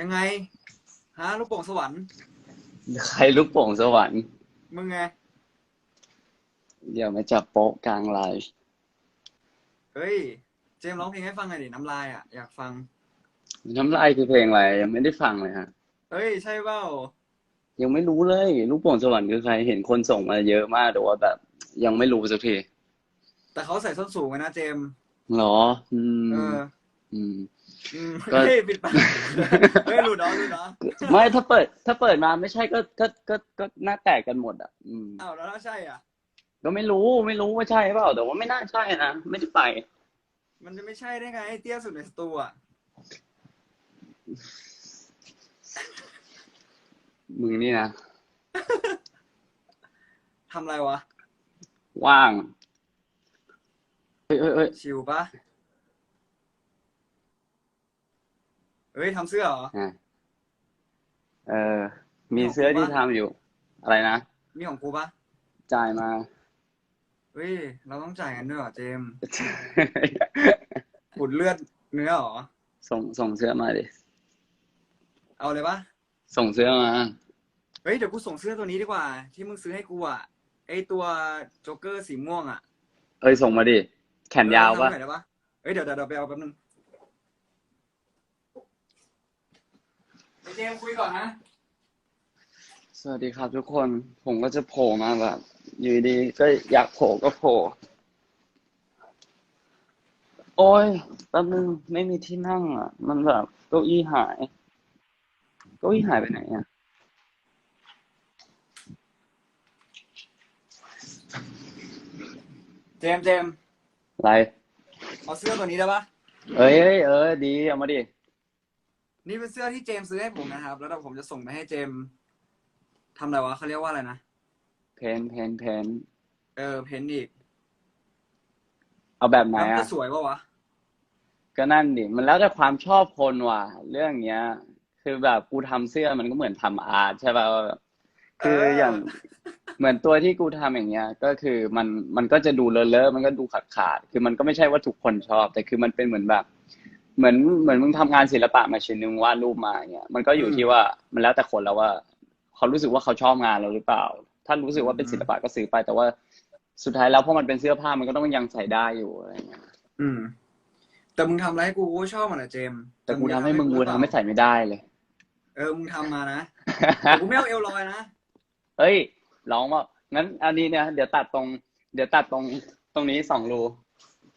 ยังไงฮะลูกโป่งสวรรค์ ใครลูกโป่งสวรรค์ มึงไงอย่ามาจับโป๊ะกลางไลฟ์เฮ้ย เจมส์ร้องเพลงให้ฟังหน่อยดิน้ำลายอะ อยากฟัง น้ำลายคือเพลงอะไรยังไม่ได้ฟังเลยฮะ เฮ้ย ใช่เปล่ายังไม่รู้เลย ลูกโป่งสวรรค์คือใครเห็นคนส่งมาเยอะมากแต่ว่าแบบ ยังไม่รู้สักทีแต่เขาใส่ส้นสูงไว้นะเจมส์หรอ อืมเออ อืมอืม ก็ เฮ้ยปิดปากเฮ้ยหลุดเหรอหลุดเหรอไม่ถ้าเปิด ถ้าเปิดมาไม่ใช่ก็ก็ก็ก็หน้าแตกกันหมดอะ อืม อ้าวแล้วถ้าใช่อะ ก็ไม่รู้ไม่รู้ว่าใช่เปล่า แต่ว่าไม่น่าใช่นะไม่ได้ไป มันจะไม่ใช่ได้ไงไอ้เตี้ยสุดในสตูอะมึงนี่นะทำอะไรวะ ว่างเฮ้ยเฮ้ยเฮ้ยชิวปะ ฮ้ยทำเสื้อเหรอ อะเออ มีเสื้อที่ทำอยู่ อะไรนะ มีของกูปะจ่ายมา เฮ้ย เราต้องจ่ายกันด้วยเหรอเจมส์ขุดเลือดเนื้อเหรอ ส่งส่งเสื้อมาดิ เอาเลยปะส่งเสื้อมา เฮ้ย เดี๋ยวกูส่งเสื้อตัวนี้ดีกว่า ที่มึงซื้อให้กูอะ ไอตัวโจ๊กเกอร์สีม่วงอะเอ้ยส่งมาดิ แขนยาวปะเออทำหน่อยได้ปะเฮ้ยเดี๋ยวเดี๋ยวเดี๋ยวไปเอาแป๊บนึงไอ เจมส์คุยก่อนนะ สวัสดีครับทุกคน ผมก็จะโผล่มาแบบ อยู่ดีก็อยากโผล่ก็โผล่ โอ้ยแป๊บนึงไม่มีที่นั่งอะ มันแบบเก้าอี้หาย เก้าอี้หายไปไหนอะ เจมส์เจมส์อะไร เอาเสื้อตัวนี้ได้ปะเอ้ยเอ้ยเออดีเอามาดิ นี่เป็นเสื้อที่เจมส์ซื้อให้ผมนะครับ แล้วเดี๋ยวผมจะส่งไปให้เจมส์ทำอะไรวะเขาเรียกว่าอะไรนะเพนเพนเพนเออ เพ้นท์อีกเอาแบบไหนแล้วมันอะ จะสวยปะวะ ก็นั่นดิ มันแล้วแต่ความชอบคนว่ะ เรื่องเนี้ย คือแบบกูทำเสื้อมันก็เหมือนทำอาร์ตใช่ป่ะว่าแบบคือเอออ อย่างเหมือนตัวที่กูทำอย่างเงี้ย ก็คือมันมันก็จะดูเลอะเลอะมันก็ดูขาดขาดๆคือมันก็ไม่ใช่ว่าทุกคนชอบ แต่คือมันเป็นเหมือนแบบ เหมือนเหมือนมึงทำงานศิลปะมาชิ้นหนึ่งวาดรูปมาอย่างเงี้ยมันก็อยู่ที่ว่ามันแล้วแต่คนแล้วว่า เขารู้สึกว่าเขาชอบงานเราหรือเปล่า ถ้ารู้สึกว่าเป็นศิลปะก็ซื้อไป แต่ว่าสุดท้ายแล้วเพราะมันเป็นเสื้อผ้ามันก็ต้องยังใส่ได้อยู่อะไรเงี้ยอืม แต่มึงทำอะไรให้กูกูก็ชอบมันอะเจมส์แต่กูทำให้มึงหกูรือเปล่าทำให้ใส่ไม่ได้เลย เออมึงทำมานะแต่กูไม่เอาเอลลอยนะเฮ้ยร้องว่างั้น อันนี้เนี่ยเดี๋ยวตัดตรง เดี๋ยวตัดตรงตรงนี้สองรู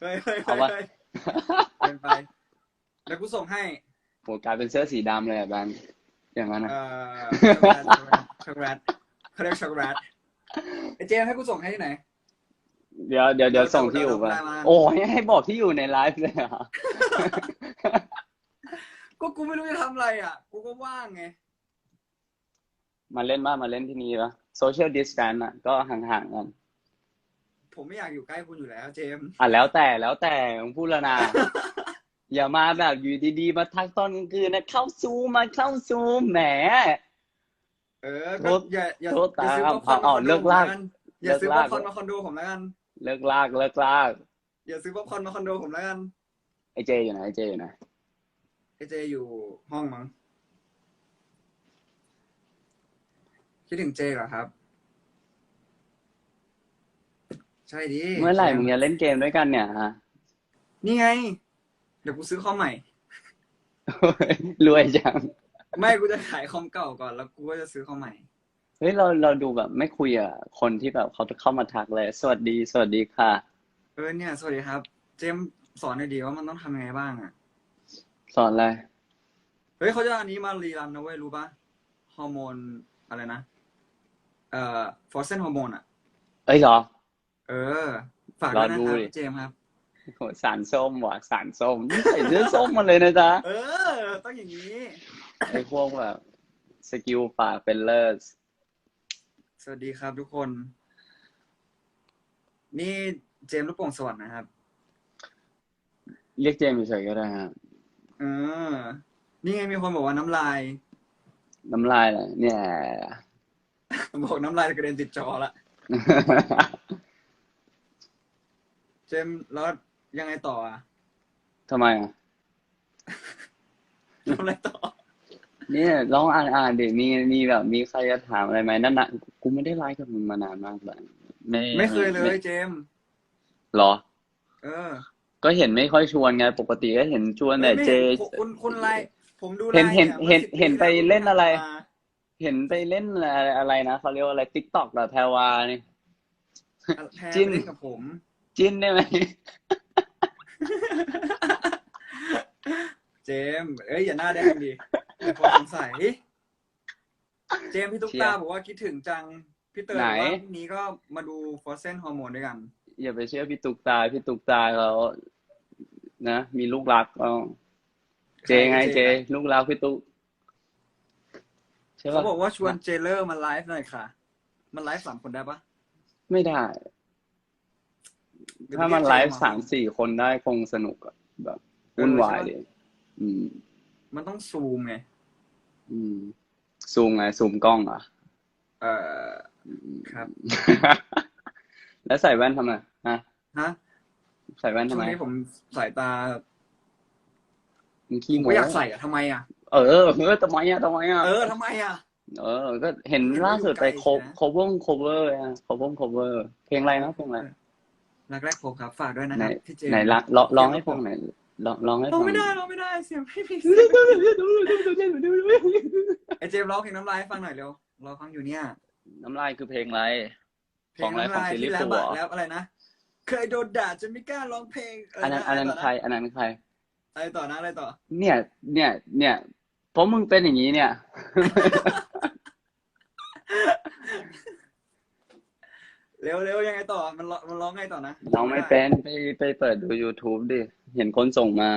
เฮ้ยเฮ้ยเอาเฮ้ยวะเฮ้ยเป็นไป เดี๋ยวกูส่งให้โหกลายเป็นเสื้อสีดำเลยอะแบนอย่างนั้นนะ เอ่อช็อกโกแลตช็อกโกแลตเขาเรียกช็อกโกแลตไอเจมส์ให้กูส่งให้ที่ไหน เดี๋ยวเดี๋ยวเดี๋ยวส่งที่อยู่ไปเดี๋ยวได้มา โอ้ยให้บอกที่อยู่ในไลฟ์เลยเหรอะก็กูไม่รู้จะทำอะไรอะ กูก็ว่างไง มาเล่นบ้างมาเล่นที่นี่ปะโซเชียลดิสแตนอะ ก็ห่างๆกันผมไม่อยากอยู่ใกล้คุณอยู่แล้ว เจมส์อะแล้วแต่แล้วแต่มึงพูดแล้วนะ อย่ามาแบบอยู่ดีๆ มาทักตอนกลางคืนนะเข้าซูมมาเข้าซูมแหม เออโทก็ษอย่าอย่าโทษอย่าซื้อตาป๊อปคอร์นเอามาคอนโดเลิกลากผมแล้วกันอย่าซื้อเลิป๊อกปลากคอร์นมาคอนโดผมแล้วกัน เลิกลากเลิกลาก อย่าซื้อป๊อปคอร์นมาคอนโดผมแล้วกันไอเจอยู่ไหนไอเจอยู่ไหนไอเจอยู่ห้องมั้งคิดถึงเจเหรอครับ ใช่ดิเมื่อไหร่มึงจะเล่นเกมด้วยกันเนี่ยฮะนี่ไง เดี๋ยวกูซื้อคอมใหม่ รวยจัง ไม่กูจะขายคอมเก่าก่อนแล้วกูก็จะซื้อคอมใหม่ เฮ้ยเราเราดูแบบไม่คุยอะ คนที่แบบเขาจะเข้ามาทักเลย สวัสดี สวัสดีค่ะ เออเนี่ย สวัสดีครับ เจมส์สอนหน่อยดีว่ามันต้องทำยังไงบ้างอะ สอนอะไร เฮ้ยเขาจะเอาอันนี้มารีรันนะเว้ยรู้ปะฮอร์โมนอะไรนะ เอ่อฟอสเซนฮอร์โมนอะ เอ้ยเหรอ เออ ฝากด้วยนะรอดูครับดิเจมส์ครับ โหสารส้มว่ะสารส้มนี่ใส่เสื้อส้มมาเลยนะจ๊ะ เออ ต้องอย่างนี้ ไอ้พวกแบบสกิลปากเป็นเลิศ สวัสดีครับทุกคน นี่เจมส์ลูกโป่งสวรรค์นะครับ เรียกเจมส์เฉยๆก็ได้ฮะเออ นี่ไงมีคนบอกว่าน้ำลาย น้ำลายเลยเนี่ย บอกน้ำลายกระเด็นติดจอละ เจมส์แล้ว ยังไงต่ออะทำไมอะทำอะไรต่อ เนี่ยลองอ่านอ่านดิมีมีแบบมีใครจะถามอะไรไหมนั่นนะกูไม่ได้ไลฟ์กับมึงมานานมากเลยไม่ไม่เคยเลยไม่เจมส์หรอ เออ ก็เห็นไม่ค่อยชวนไงปกติก็เห็นชวนแต่ไม่เจห็นคุณคุณคุณไลน์ผมดูเห็นไลน์เห็นยเห็นมื่อ10เห็นไปปีแล้วเล่นอะไรมาเห็นไปเล่นอะไรอะไรนะเขาเรียกว่าอะไรติ๊กต็อกเหรอแพรวานี่แพ้จิ้นเล่นกับผม จิ้นได้ไหม เจมส์เอ้ยอย่าหน้าแดงดิแต่พอสงสัย เจมส์พี่ตุ๊กเชียตาร์บอกว่าคิดถึงจัง พี่เตยไหนบอกว่าพรุ่งนี้ก็มาดูฟอร์เซนฮอร์โมนด้วยกัน อย่าไปเชื่อพี่ตุกตาพี่ตุกตาเขานะ มีลูกรักเอาเจไงเจ ลูกรักพี่ตุกใช่เขาปะบอกว่าชวนเจเลอร์มาไลฟ์หน่อยค่ะ มันไลฟ์สามคนได้ปะไม่ได้หรือ ถ้ามันเรียกไลเจฟ์สามสี่คนได้คงสนุกอะแบบวุ่นวายเลยอืม มันต้องซูมไงอืม ซูมไง ซูมกล้องเหรอะเออครับ แล้วใส่แว่นทำไมฮะฮะใส่แว่นช่ทำวงไมนี้ผมสายตามึงผขี้มโม้ก็อยากใส่อะทำไมอะเออเออทำไมอะทำไมอะเออทำไมอะ เออ ก็เห็นล่าสุดไปเห็นว่าอยู่ไกลโคโคเวอร์โคเวอร์อะโคเวอร์โคเวอร์เพลงอะไรนะเพลงอะไร รักแรกพบครับฝากด้วยนะไหนครับพี่เจมส์ไหนละร้องร้องให้ฟังหน่อยร้องร้องให้ร้อฟังงไม่ได้ร้องไม่ได้เสียงไม่มีไอเจมส์ร้องเพลงน้ำลายให้ฟังหน่อยเร็วรอฟังอยู่เนี่ย น้ำลายคือเพลงอะไรเพลของงอะไรน้ำของลายซีรีที่ส์แล้วตัวอะแล้วอะไรนะเคยโดนด่าจนไม่กล้าร้องเพลงะอันนั้นไะอันนั้นไรใครอันนั้นใครอะไรต่อนะอะไรต่อ เนี่ย เนี่ย เนี่ยเพราะมึงเป็นอย่างนี้เนี่ย เร็วเร็วยังไงต่อ มันร้องมันร้องไงต่อนะน้องไม่เป็นไปไปเปิดดู YouTube ดิ เห็นคนส่งมา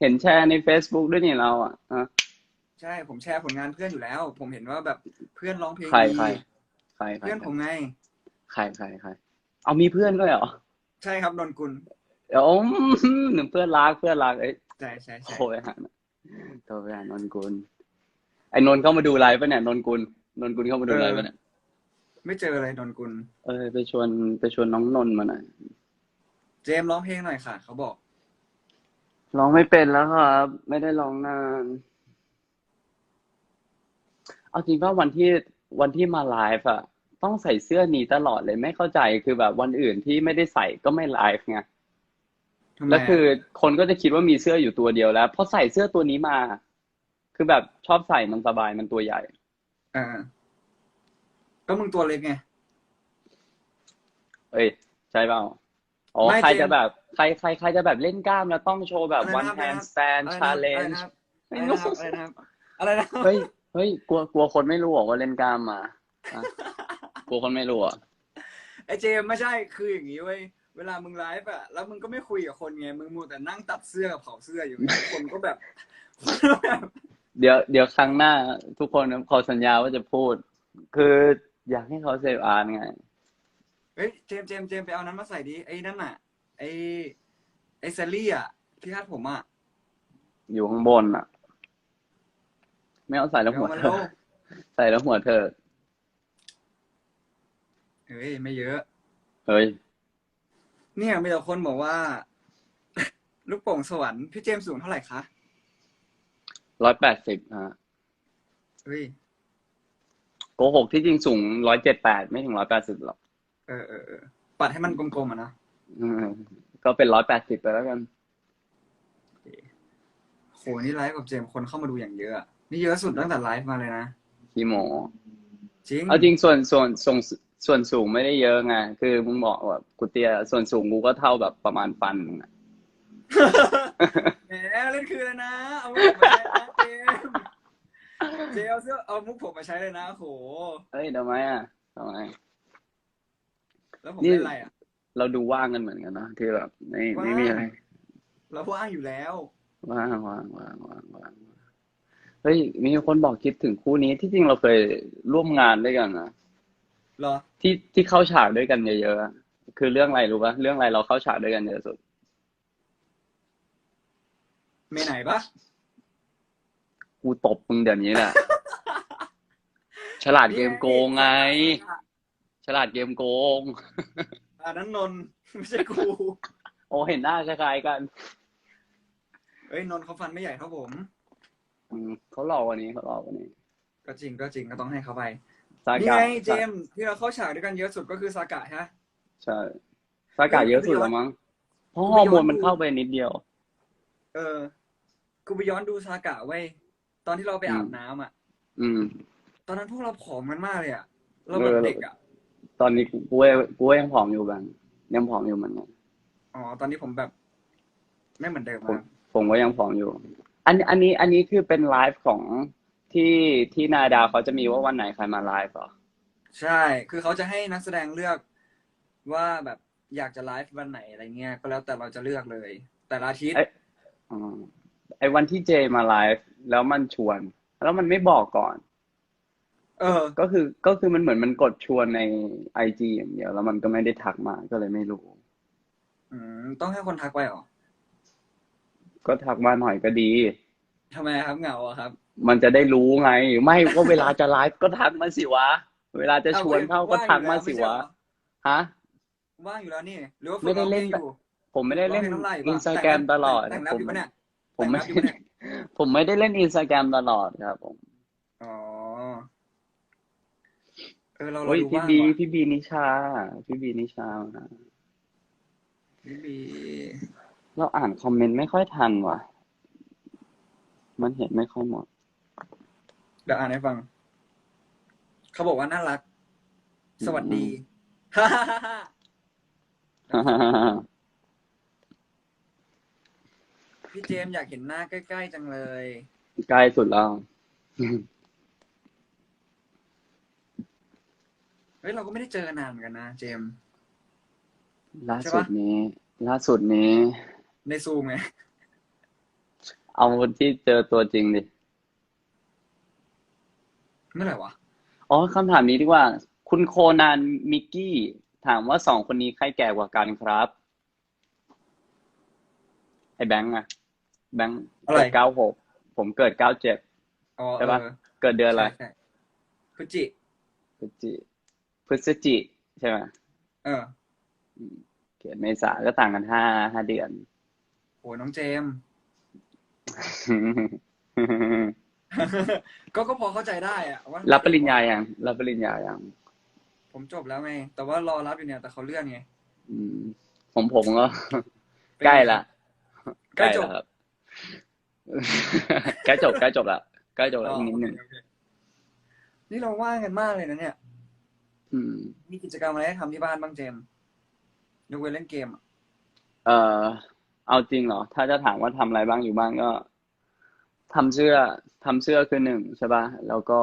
เห็นแชร์ใน Facebook ด้วยนี่เราอะอะใช่ ผมแชร์ผลงานเพื่อนอยู่แล้ว ผมเห็นว่าแบบเพื่อนร้องเพลงใครดีใครใครใครเพื่อนผมไง ใครใครใครเอามีเพื่อนด้วยเหรอ ใช่ครับนนกุลเดี๋ยวหนึ่งเพื่อนรักเพื่อนรักเอ้ยใช่ใช่ใช่โทรไปหาโทรไปหานนกุลไอ้นนท์เข้ามาดูไลฟ์ปะเนี่ยนนกุลนนกุลเข้ามาดูไลฟ์ปะเนี่ย ไม่เจออะไรนนกุล เออไปชวนไปชวนน้องนนท์มาหน่อยเจมส์ร้องเพลงหน่อยค่ะ เขาบอก ร้องไม่เป็นแล้วครับ ไม่ได้ร้องนาน เอาจริงว่าวันที่วันที่มาไลฟ์อะต้องใส่เสื้อนี้ตลอดเลยไม่เข้าใจคือแบบวันอื่นที่ไม่ได้ใส่ก็ไม่ไลฟ์ไงทำไมแล้วคือคนก็จะคิดว่ามีเสื้ออยู่ตัวเดียวแล้วพอใส่เสื้อตัวนี้มา คือแบบชอบใส่มันสบายมันตัวใหญ่เออ ก็มึงตัวเล็กไง เอ้ย ใช่เปล่าอ๋อไม่ใครเจมส์ จะแบบ ใครใครใครจะแบบเล่นกล้ามแล้วต้องโชว์แบบอะไร one นะครับ hand stand อะไรนะ challenge อะไรนะครับอะไรนะครับอะไรนะครับ เฮ้ย เฮ้ย กลัว กลัวคนไม่รู้หรอกว่าเล่นกล้ามมาอะกลัวคนไม่รู้อะ ไอเจมส์ไม่ใช่คืออย่างนี้เว้ยเวลามึงไลฟ์อะแล้วมึงก็ไม่คุยกับคนไงมึงมัวแต่นั่งตัดเสื้อกับเผาเสื้ออยู่ไงคนก็แบบแบบ เดี๋ยว เดี๋ยวครั้งหน้าทุกคนขอสัญญาว่าจะพูด คือ อยากให้เขาเซฟอาร์ไง เฮ้ยเจมส์เจมส์เจมส์ไปเอานั้นมาใส่ดิไอ้นั่นน่ะ ไอ้ไอ้แซลลี่อะที่คาดผมอะอยู่ข้างบนอะ ไม่เอาใส่แล้วหัวเอามาเธเร็อวใส่แล้วหัวเธอ เฮ้ยไม่เยอะ เฮ้ย เนี่ยมีแต่คนบอกว่า ลูกโป่งสวรรค์พี่เจมส์สูงเท่าไหร่คะร้อยแปดสิบฮะเฮ้ยโกหกที่จริงสูงร้อยเจ็ดแปดไม่ถึงร้อยแปดสิบหรอกเออเออเออปัดให้มันกลมๆอะนะอืมก็เป็นร้อยแปดสิบไปแล้วกันโหนี่ไลฟ์กับเจมส์คนเข้ามาดูอย่างเยอะอะนี่เยอะสุดตั้งแต่ไลฟ์มาเลยนะพี่โมจริงเอาจริงส่วนส่วนส่วนส่วนสูงไม่ได้เยอะไงคือมึงบอกแบบกูเตี้ยส่วนสูงกูก็เท่าแบบประมาณฟันมึงอะแหมเล่นคือเลยนะเอามุกผมมาใช้นะเจมส์ เจมส์เอาเสื้อเอามุกผมมาใช้เลยนะโหเฮ้ยทำไมอะทำไมแล้วผมนี่เล่นอะไรอะ เราดูว่างกันเหมือนกันนะที่แบบไม่ไม่มีอะไรเราว่างอยู่แล้วว่างว่างว่างว่างว่างเฮ้ยมีคนบอกคิดถึงคู่นี้ที่จริงเราเคยร่วมงานด้วยกันนะเหรอ ที่ที่เข้าฉากด้วยกันเยอะๆอะคือเรื่องอะไรรู้ปะเรื่องอะไรเราเข้าฉากด้วยกันเยอะสุดเมไหนปะ กูตบมึงเดี๋ยวนี้แหละฉลาดเกมโกงไง ฉลาดเกมโกงอันนั้นนนท์ไม่ใช่กู โอ้เห็นหน้าคล้ายๆกันเอ้ยนนท์เขาฟันไม่ใหญ่เท่าผม อืมเขาหลอกวันนี้เขาหลอกวันนี้ก็จริงก็จริงก็ต้องให้เขาไปซานี่กะไงเจมส์ที่เราเข้าฉากด้วยกันเยอะสุดก็คือซากะฮะ ใช่ซากะเยอะสุดแล้วมั้งเพราะฮอร์โมนมันเข้าไปนิดเดียว เออ กูไปย้อนดูซากะเว้ยต อนที่เราไปอาบน้ำอะอืม ตอนนั้นพวกเราผอมกันมากเลยอะเราแบบเด็กอะตอนนี้กูกูยังกูยังผอมอยู่บ้างยังผอมอยู่เหมือนกันอ๋อตอนนี้ผมแบบ ไม่เหมือนเดิมผมอะผมก็ยังผอมอยู่ อันอันนี้อันนี้คือเป็นไลฟ์ของที่ที่นาดาวเขาจะมีว่าวันไหนใครมาไลฟ์เหรอใช่ คือเขาจะให้นักแสดงเลือกว่าแบบอยากจะไลฟ์วันไหนอะไรเงี้ย ก็แล้วแต่เราจะเลือกเลย แต่ละอาทิตย์เอ้ยอ๋อ ไอ้วันที่เจมาไลฟ์แล้วมันชวน แล้วมันไม่บอกก่อน เออ ก็คือก็คือมันเหมือนมันกดชวนในไอจีอย่างเดียวแล้วมันก็ไม่ได้ทักมาก็เลยไม่รู้ อืมต้องให้คนทักไปเหรอ ก็ทักมาหน่อยก็ดีทำไมครับเหงาอะครับ มันจะได้รู้ไง ไม่ก็เวลาจะไลฟ์ก็ทักมาสิวะ เวลาจะชวนเข้าก็ทักมาสิวะฮะว่างอยู่แล้วนี่หรือว่าไม่ได้เล่นฝึกร้องพงอยู่ผมไม่ได้เล่นร้องพลงน้ำลายอยู่ปะอินสตาแกรมตลอดแต่งแรปผมอยู่ปะเนี่ย ผมไม่ แต่งแรปอยู่ปะเนี่ยผมไม่ได้เล่นอินสตาแกรมตลอดครับผมอ๋อเออเราเราโอ้ยดูพี่ว่างบีว่ะพี่บีนิชา พี่บีนิชานะพี่บีเราอ่านคอมเมนต์ไม่ค่อยทันว่ะ มันเห็นไม่ค่อยหมด เดี๋ยวอ่านให้ฟัง เขาบอกว่าน่ารัก สวัสดี พี่เจมส์อยากเห็นหน้าใกล้ๆจังเลย ใกล้สุดแล้ว เฮ้ยเราก็ไม่ได้เจอกันนานเหมือนกันนะเจมส์ ล่าใช่สุปะดนี้ ล่าสุดนี้ ในซูมไง เอาที่เจอตัวจริงดิ เมื่อไหร่วะ อ๋อคำถามนี้ดีกว่า คุณโคนันมิกกี้ ถามว่าสองคนนี้ใครแก่กว่ากันครับ ไอ้แบงค์อะ แบงค์อะไรเกิดเก้าหกผมเกิดเก้าเจ็ดอ๋อใช่ปะเออเกิดเดือนอะไรใช่ใช่พฤศจิพฤศจิพฤศจิใช่ไหมเออเกิดเมษาก็ต่างกันห้าห้าเดือนโหน้องเจมส์ก็ก็พอเข้าใจได้อะว่ารับปริญญายังรับปริญญายังผมจบแล้วไง แต่ว่ารอรับอยู่เนี่ย แต่เขาเลื่อนไง อืมผมผมก็เป็นไงใกล้ละใกล้จบแล้วครับ ใกล้จบใกล้จบละใกล้จบแล้วอ๋ออีกนิดหนึ่งโอเคโอเคนี่เราว่างกันมากเลยนะเนี่ย อืม มีกิจกรรมอะไรให้ทำที่บ้านบ้างเจมส์ยกเว้นเล่นเกมอะเอ่อ เอาจริงเหรอ ถ้าจะถามว่าทำอะไรบ้างอยู่บ้างก็ทำเสื้อทำเสื้อคือหนึ่งใช่ป่ะ แล้วก็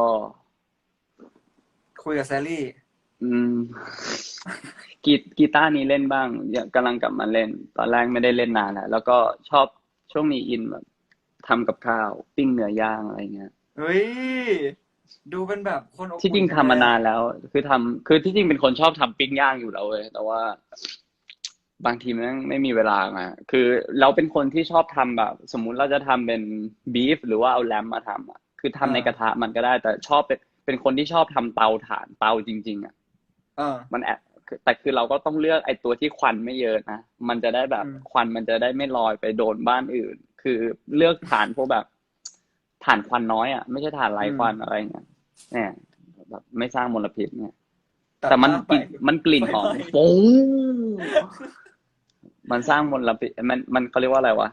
คุยกับแซลลี่ อืม กีกีตาร์นี้เล่นบ้างอยากกำลังกลับมาเล่น ตอนแรกไม่ได้เล่นนานแล้วแล้วก็ชอบช่วงนี้อินแบบ ทำกับข้าว ปิ้งเนื้อย่างอะไรเงี้ยเฮ้ยดูเป็นแบบคนอบอุ่นที่จริงจัทำเลยมานานแล้ว คือทำคือที่จริงเป็นคนชอบทำปิ้งย่างอยู่แล้วเว้ยแต่ว่า บางทีมันไม่มีเวลาไงคือเราเป็นคนที่ชอบทำแบบ สมมุติเราจะทำเป็นบีฟหรือว่าเอาแลมมาทำอะคือทำในกระทะมันก็ได้ แต่ชอบเป็นเป็นคนที่ชอบทำเตาถ่านเตาจริง ๆอะ เออ มันแอบแต่คือเราก็ต้องเลือกไอ้ตัวที่ควันไม่เยอะนะ มันจะได้แบบอืม ควันมันจะได้ไม่ลอยไปโดนบ้านอื่น คือเลือกฐานพวกแบบฐานควันน้อยอะไม่ใช่ฐานไร้ควันอะไรเงี้ยเนี่ยแบบไม่สร้างมลพิษเนี่ย แต่มันภาพกลิ่นไปมันกลิ่นหอมไฟไหม้โอ้มันสร้างมลพิษมันมันเขาเรียกว่าอะไรวะ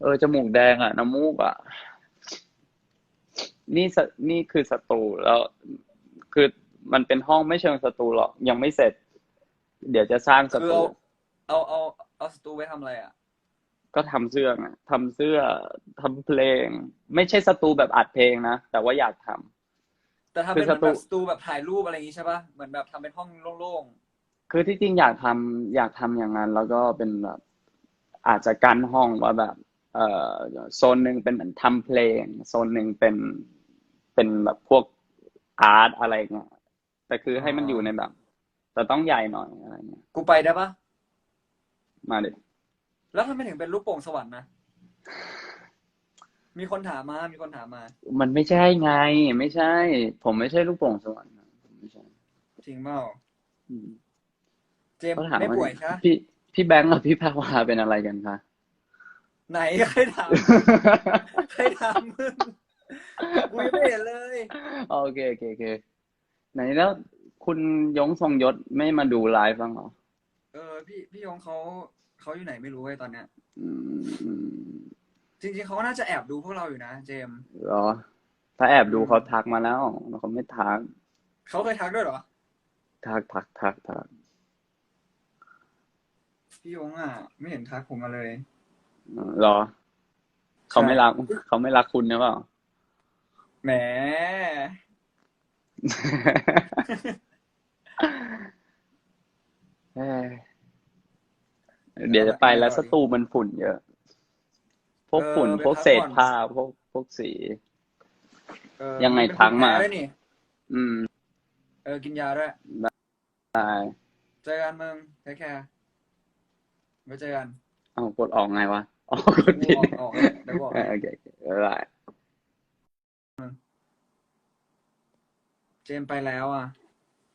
เออจมูกแดงอะน้ำมูกอะนี่สนี่คือสตูแล้ว คือมันเป็นห้องไม่เชิงสตูหรอกยังไม่เสร็จ เดี๋ยวจะสร้างสคือตูเอาเอาเอาเอาสตูไว้ทำอะไรอะ ก็ทำเสื้อไงทำเสื้อทำเพลง ไม่ใช่สตูแบบอัดเพลงนะแต่ว่าอยากทำแต่ทำคืเป็อนเหมือนสตูแบบสตูแบบถ่ายรูปอะไรอย่างงี้ใช่ป่ะเหมือนแบบทำเป็นห้องโล่งคือที่จริงอยากทำอยากทำอย่างนั้น แล้วก็เป็นแบบอาจจะกั้นห้องว่าแบบ เอ่อโซนหนึ่งเป็นเหมือนทำเพลง โซนหนึ่งเป็นเป็นแบบพวกอาร์ตอะไรเงี้ยแต่คือให้มันอยู่ในแบบ แต่ต้องใหญ่หน่อยอะไรเงี้ยๆกูไปได้ปะมาดิ แล้วทำไมถึงเป็นลูกโป่งสวรรค์นะ มีคนถามมา มีคนถามมา มันไม่ใช่ไง ไม่ใช่ ผมไม่ใช่ลูกโป่งสวรรค์นะผมไม่ใช่จริงเปล่าอืมเจมส์เขาถามไม่ว่าป่วยใช่ปะพี่พี่แบงค์กับพี่แพรวาเป็นอะไรกันคะ ไหนใครถาม ใครถามมึงกูยังไม่เห็นเลย โอเคโอเคโอเคไหนแล้วคุณยงทรงยศไม่มาดูไลฟ์บ้างเหรอ เออพี่พี่ยงเขา เขาอยู่ไหนไม่รู้เว้ยตอนเนี้ยอืมจริงๆเขาน่าจะแอบดูพวกเราอยู่นะเจมส์เหรอ ถ้าแอบดูเขาทักมาแล้วเขาไม่ทัก เขาเคยทักด้วยเหรอ ทักทักทักทักพี่ยงอะ ไม่เห็นทักผมมาเลย เหรอ เขาไม่รักเขาไม่รักคุณหรือเปล่าแหม เอ้ย เดี๋ยวจะไปแล้วสตูมันฝุ่นเยอะ พวกฝุ่นเออไปพวกพักเศษก่อนผ้า พวกพวกสีเออยังไงเป็นทักมาภูแพ้ด้วยนี่อืม เออ กินยาด้วยได้เจอกันมึงเทคแคร์ไว้เจอกันเอากดออกไงวะอ๋อกดกูผิดออกออกเลยเดี๋ยวบอกเออโอเคโอเคบ๊ายบายเจมส์ไปแล้วอะ